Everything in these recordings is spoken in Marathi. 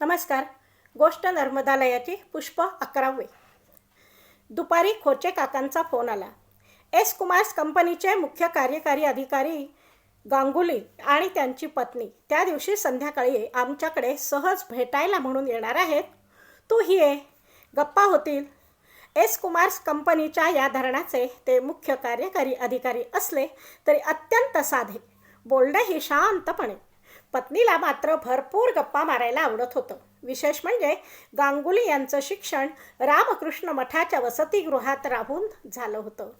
नमस्कार. गोष्ट नर्मदालयाची पुष्प अकरावे. दुपारी खोचे काकांचा फोन आला. एस कुमार्स कंपनीचे मुख्य कार्यकारी अधिकारी गांगुली आणि त्यांची पत्नी. त्या दिवशी संध्याकाळी आमच्याकडे सहज भेटायला म्हणून येणार आहेत. तू ही ये. गप्पा होतील. एस कुमार्स कंपनीच्या या धरणाचे ते मुख्य कार्यकारी अधिकारी असले तरी अत्यंत साधे बोलणे ही शांतपणे. पत्नीला मात्र भरपूर गप्पा मारायला आवडत होतं. विशेष म्हणजे गांगुली यांचं शिक्षण रामकृष्ण मठाच्या वसतिगृहात राहून झालं होतं.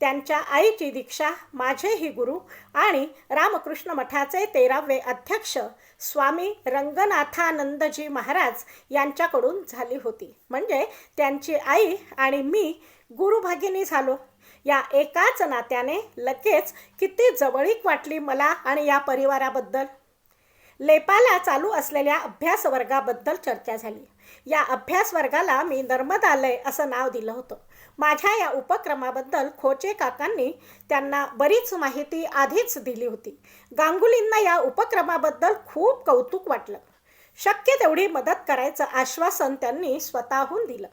त्यांच्या आईची दीक्षा माझेही गुरु आणि रामकृष्ण मठाचे तेरावे अध्यक्ष स्वामी रंगनाथानंदजी महाराज यांच्याकडून झाली होती. म्हणजे त्यांची आई आणि मी गुरुभागिनी झालो. या एकाच नात्याने लगेच किती जवळीक वाटली मला आणि या परिवाराबद्दल. लेपाला चालू असलेल्या अभ्यास वर्गाबद्दल चर्चा झाली. या अभ्यास वर्गाला मी नर्मदालय असं नाव दिलं होतं. माझ्या या उपक्रमाबद्दल खोचे काकांनी त्यांना बरीच माहिती आधीच दिली होती. गांगुलींना या उपक्रमाबद्दल खूप कौतुक वाटलं. शक्य तेवढी मदत करायचं आश्वासन त्यांनी स्वतःहून दिलं.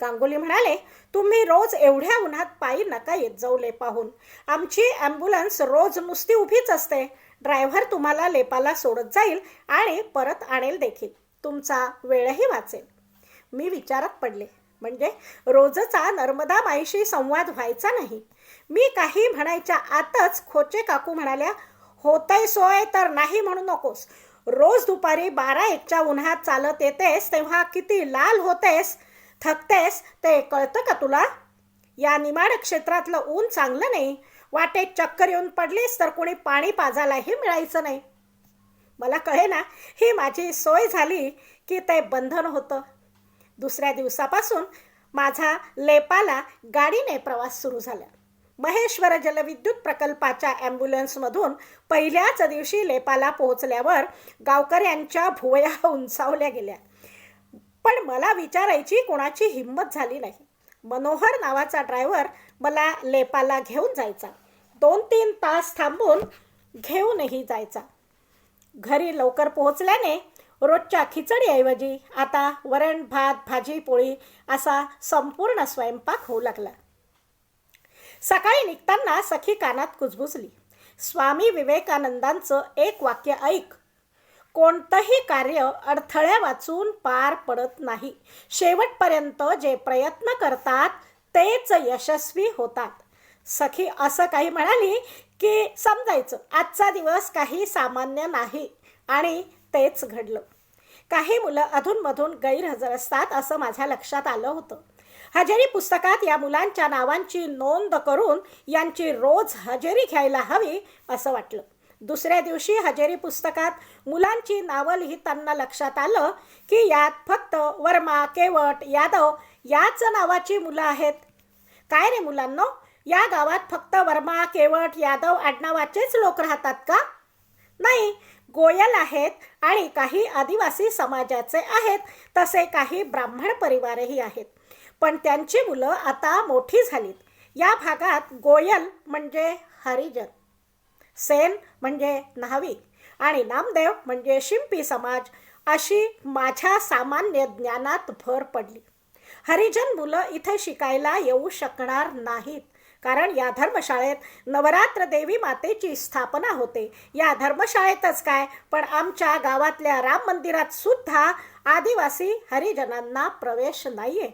गांगुली म्हणाले तुम्ही रोज एवढ्या उन्हात पायी नका येत जाऊ लेपाहून. आमची ॲम्ब्युलन्स रोज नुसती उभीच असते. ड्रायव्हर तुम्हाला लेपाला सोडत जाईल आणि परत आणेल देखील. तुमचा वेळही वाचेल. मी विचारात पडले. म्हणजे रोजचा नर्मदा माईशी संवाद व्हायचा नाही. मी काही म्हणायच्या आतच खोचे काकू म्हणाल्या होतय सोय तर नाही म्हणू नकोस. रोज दुपारी बारा एकच्या उन्हात चालत येतेस तेव्हा किती लाल होतेस थकतेस ते कळतं का तुला? या निमाड क्षेत्रातलं ऊन चांगलं नाही. वाटेत चक्कर येऊन पडलीस तर कोणी पाणी पाजायलाही मिळायचं नाही. मला कळे ना ही माझी सोय झाली की ते बंधन होतं. दुसऱ्या दिवसापासून माझा लेपाला गाडीने प्रवास सुरू झाला. महेश्वर जलविद्युत प्रकल्पाच्या ॲम्ब्युलन्समधून पहिल्याच दिवशी लेपाला पोहोचल्यावर गावकऱ्यांच्या भुवया उंचावल्या गेल्या. पण मला विचारायची कोणाची हिंमत झाली नाही. मनोहर नावाचा ड्रायव्हर मला लेपाला घेऊन जायचा. दोन तीन तास थांबून घेऊनही जायचा. घरी लवकर पोहोचल्याने रोजच्या खिचडीऐवजी आता वरण भात भाजी पोळी असा संपूर्ण स्वयंपाक होऊ लागला. सकाळी निघताना सखी कानात कुजबुजली. स्वामी विवेकानंदांचं एक वाक्य ऐक. कोणतंही कार्य अडथळ्या वाचून पार पडत नाही. शेवटपर्यंत जे प्रयत्न करतात तेच यशस्वी होतात. सखी असं काही म्हणाली की समजायचं. आजचा दिवस काही सामान्य नाही. आणि तेच घडलं. काही मुलं अधूनमधून गैरहजर असतात असं माझ्या लक्षात आलं होतं. हजेरी पुस्तकात या मुलांच्या नावांची नोंद करून यांची रोज हजेरी घ्यायला हवी असं वाटलं. दुसऱ्या दिवशी हजेरी पुस्तकात मुलांची नावं लिहिताना लक्षात आलं की यात फक्त वर्मा केवट यादव याच नावाची मुलं आहेत. काय रे मुलांनो? या गावात फक्त वर्मा केवट यादव आडनावाचेच लोक राहतात का? नाही गोयल आहेत आणि काही आदिवासी समाजाचे आहेत तसे काही ब्राह्मण परिवारही आहेत. पण त्यांची मुलं आता मोठी झालीत. या भागात गोयल म्हणजे हरिजन सेन म्हणजे न्हावी आणि नामदेव म्हणजे शिंपी समाज अशी माझ्या सामान्य ज्ञानात भर पडली. हरिजन मुलं इथे शिकायला येऊ शकणार नाहीत. कारण या धर्मशाळेत नवरात्र देवी मातेची स्थापना होते. या धर्मशाळेतच काय? पण आमच्या गावातल्या राम मंदिरात सुद्धा आदिवासी हरिजनांना प्रवेश नाहीये.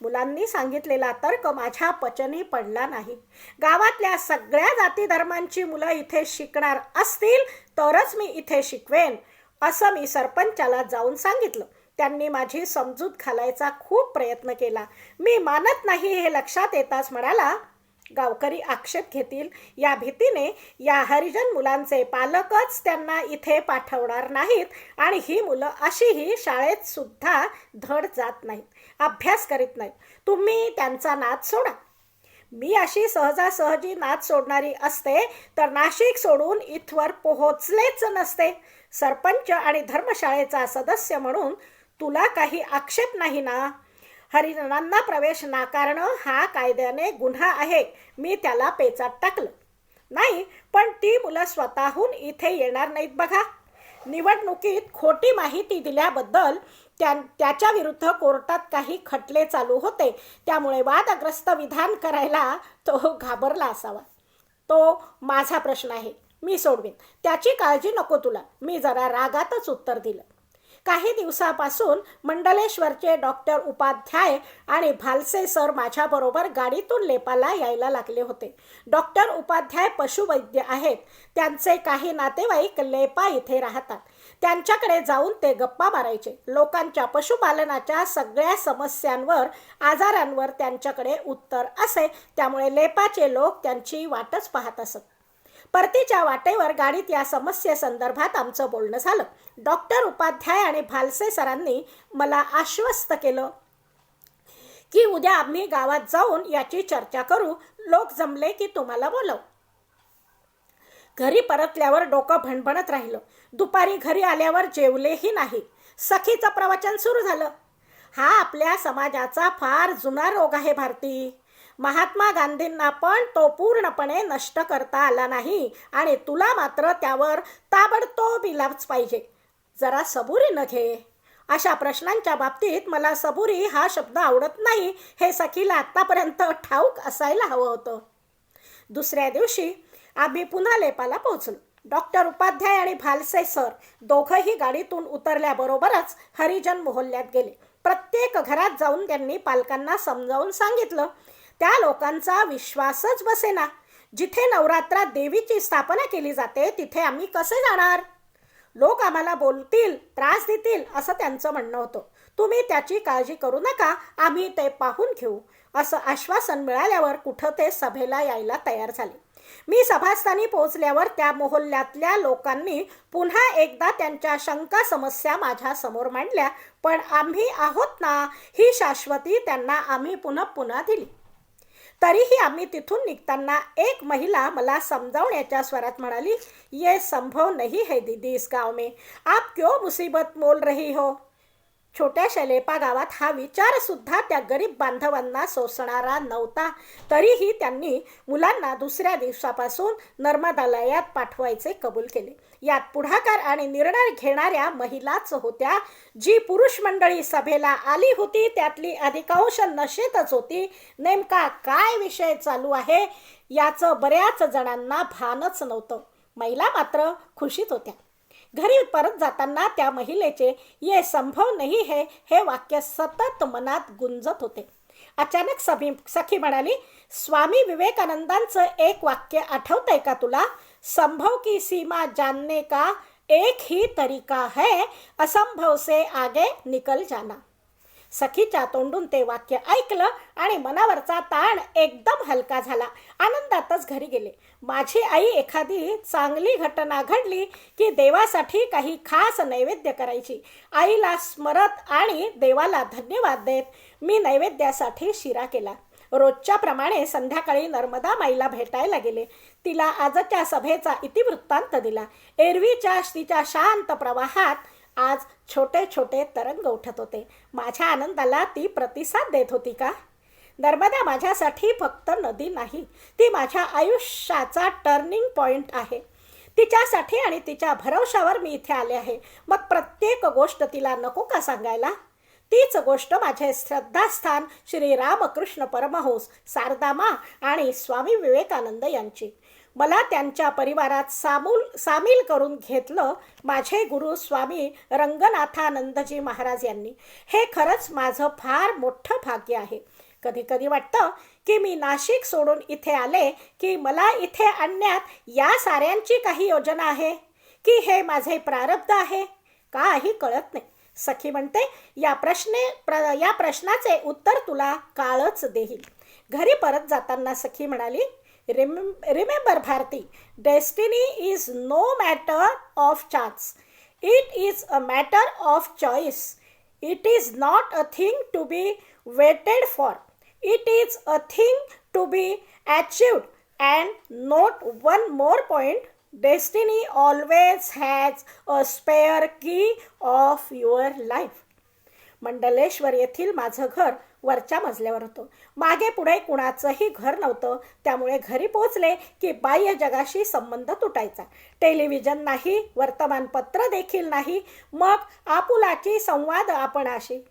मुलांनी सांगितलेला तर्क माझ्या पचनी पडला नाही. गावातल्या सगळ्या जाती धर्मांची मुलं इथे शिकणार असतील तरच मी इथे शिकवेन असं मी सरपंचाला जाऊन सांगितलं. त्यांनी माझी समजूत घालायचा खूप प्रयत्न केला. मी मानत नाही हे लक्षात येताच म्हणाला गावकरी आक्षेप घेतील. या भीतीने या हरिजन मुलांचे पालकच त्यांना इथे पाठवणार नाहीत आणि ही मुलं अशीही शाळेत सुद्धा धड जात नाहीत. अभ्यास करीत नाहीत. तुम्ही त्यांचा नाद सोडा. मी अशी सहजासहजी नाद सोडणारी असते तर नाशिक सोडून इथवर पोहोचलेच नसते. सरपंच आणि धर्मशाळेचा सदस्य म्हणून तुला काही आक्षेप नाही ना? हरिजनांना प्रवेश नाकारणं हा कायद्याने गुन्हा आहे. मी त्याला पेचात टाकलं. नाही पण ती मुलं स्वतःहून इथे येणार नाहीत बघा. निवडणुकीत खोटी माहिती दिल्याबद्दल त्या त्याच्या विरुद्ध कोर्टात काही खटले चालू होते. त्यामुळे वादग्रस्त विधान करायला तो घाबरला असावा. तो माझा प्रश्न आहे. मी सोडवीन. त्याची काळजी नको तुला. मी जरा रागातच उत्तर दिलं. काही दिवसापासून मंडलेश्वरचे डॉक्टर उपाध्याय आणि भालसे सर माझ्याबरोबर गाडीतून लेपाला यायला लागले होते. डॉक्टर उपाध्याय पशुवैद्य आहेत. त्यांचे काही नातेवाईक लेपा इथे राहतात. त्यांच्याकडे जाऊन ते गप्पा मारायचे. लोकांच्या पशुपालनाच्या सगळ्या समस्यांवर आजारांवर त्यांच्याकडे उत्तर असे. त्यामुळे लेपाचे लोक त्यांची वाटच पाहत असत. परतीच्या वाटेवर गाडीत या समस्येसंदर्भात आमचं बोलणं झालं. डॉक्टर उपाध्याय आणि भालसे सरांनी मला आश्वस्त केलं की उद्या आम्ही गावात जाऊन याची चर्चा करू. लोक जमले की तुम्हाला बोलव. घरी परतल्यावर डोकं भणभणत राहिलं. दुपारी घरी आल्यावर जेवलेही नाही. सखीचं प्रवचन सुरू झालं. हा आपल्या समाजाचा फार जुना रोग आहे भारती. महात्मा गांधींना पण तो पूर्णपणे नष्ट करता आला नाही आणि तुला मात्र त्यावर ताबडतोब इलाज पाहिजे. जरा सबुरीनं घे. अशा प्रश्नांच्या बाबतीत मला सबुरी हा शब्द आवडत नाही हे सखीला आत्तापर्यंत ठाऊक असायला हवं होतं. दुसऱ्या दिवशी आम्ही पुन्हा लेपाला पोहोचलो. डॉक्टर उपाध्याय आणि भालसे सर दोघंही गाडीतून उतरल्याबरोबरच हरिजन मोहल्ल्यात गेले. प्रत्येक घरात जाऊन त्यांनी पालकांना समजावून सांगितलं त्या लोकांचा विश्वासच बसेना. जिथे नवरात्रात देवीची स्थापना केली जाते तिथे आम्ही कसे जाणार? लोक आम्हाला बोलतील त्रास देतील असं त्यांचं म्हणणं होतं. तुम्ही त्याची काळजी करू नका आम्ही ते पाहून घेऊ असं आश्वासन मिळाल्यावर कुठं ते सभेला यायला तयार झाले. मी सभास्थानी पोहोचल्यावर त्या मोहल्ल्यातल्या लोकांनी पुन्हा एकदा त्यांच्या शंका समस्या माझ्यासमोर मांडल्या पण आम्ही आहोत ना ही शाश्वती त्यांना आम्ही पुन्हा पुन्हा दिली. तरीही आम्ही तिथून निघताना एक महिला मला समजावण्याच्या स्वरात म्हणाली ये संभव नहीं है दीदी इस गाव में. आप क्यों मुसीबत मोल रही हो? छोट्या शलेपा गावात हा विचार सुद्धा त्या गरीब बांधवांना सोसणारा नव्हता. तरीही त्यांनी मुलांना दुसऱ्या दिवसापासून नर्मदालयात पाठवायचे कबूल केले. यात पुढाकार आणि निर्णय घेणाऱ्या महिलाच होत्या. जी पुरुष मंडळी सभेला आली होती त्यातली अधिकांश नशेतच होती. नेमका काय विषय चालू आहे याचं बऱ्याच जणांना भानच नव्हतं. महिला मात्र खुशीत होत्या. घरी परत जाताना त्या महिलेचे ये संभव नाही है हे वाक्य सतत मनात गुंजत होते. अचानक सभी सखी म्हणाली स्वामी विवेकानंदांचं एक वाक्य आठवतंय का तुला? संभव की सीमा जानने का एक ही तरीका है असंभव से आगे निकल जाना. सखीच्या तोंडून ते वाक्य ऐकलं आणि मनावरचा ताण एकदम हलका झाला. आनंदातच घरी गेले. माझी आई एखादी चांगली घटना घडली की देवासाठी काही खास नैवेद्य करायची. आईला स्मरत आणि देवाला धन्यवाद देत मी नैवेद्यासाठी शिरा केला. रोजच्याप्रमाणे संध्याकाळी नर्मदा माईला भेटायला गेले. तिला आजच्या सभेचा इतिवृत्तांत दिला. एरवीच्या तिच्या शांत प्रवाहात आज छोटे छोटे तरंग उठत होते. माझ्या आनंदाला ती प्रतिसाद देत होती का? नर्मदा माझ्यासाठी फक्त नदी नाही ती माझ्या आयुष्याचा टर्निंग पॉइंट आहे. तिच्यासाठी आणि तिच्या भरवशावर मी इथे आले आहे. मग प्रत्येक गोष्ट तिला नको का सांगायला? तीच गोष्ट माझे श्रद्धास्थान श्री रामकृष्ण परमहंस सारदामा आणि स्वामी विवेकानंद यांची. मला त्यांच्या परिवारात सामूल सामील करून घेतलं माझे गुरु स्वामी रंगनाथानंदजी महाराज यांनी. हे खरंच माझं फार मोठं भाग्य आहे. कधी कधी वाटतं की मी नाशिक सोडून इथे आले की मला इथे आणण्यात या साऱ्यांची काही योजना आहे? की हे माझे प्रारब्ध आहे? काही कळत नाही. सखी म्हणते या प्रश्ने प्र या प्रश्नाचे उत्तर तुला काळच देईल. घरी परत जाताना सखी म्हणाली Remember, Bharti, destiny is no matter of chance, it is a matter of choice. It is not a thing to be waited for, it is a thing to be achieved. And note one more point destiny always has a spare key of your life Mandleshwar येथील माझं घर वरच्या मजल्यावर होतं. मागे पुढे कुणाचंही घर नव्हतं. त्यामुळे घरी पोचले की बाह्य जगाशी संबंध तुटायचा. टेलिव्हिजन नाही वर्तमानपत्र देखील नाही मग आपुलाची संवाद आपणाशी.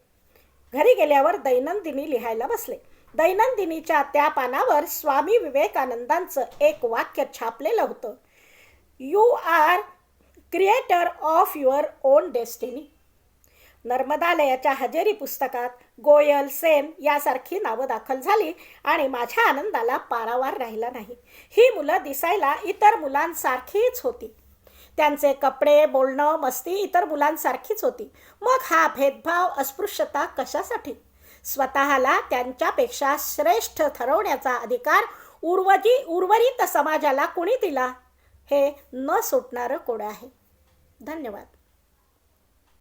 घरी गेल्यावर दैनंदिनी लिहायला बसले. दैनंदिनीच्या त्या पानावर स्वामी विवेकानंदांचं एक वाक्य छापलेलं होतं. You are creator of your own destiny नर्मदालयाच्या हजेरी पुस्तकात गोयल सेन यासारखी नावं दाखल झाली आणि माझ्या आनंदाला पारावार राहिला नाही. ही मुलं दिसायला इतर मुलांसारखीच होती. त्यांचे कपडे बोलणं मस्ती इतर मुलांसारखीच होती. मग हा भेदभाव अस्पृश्यता कशासाठी? स्वतःला त्यांच्यापेक्षा श्रेष्ठ ठरवण्याचा अधिकार उर्वजी उर्वरित समाजाला कुणी दिला? हे न सुटणारं कोडं आहे. धन्यवाद.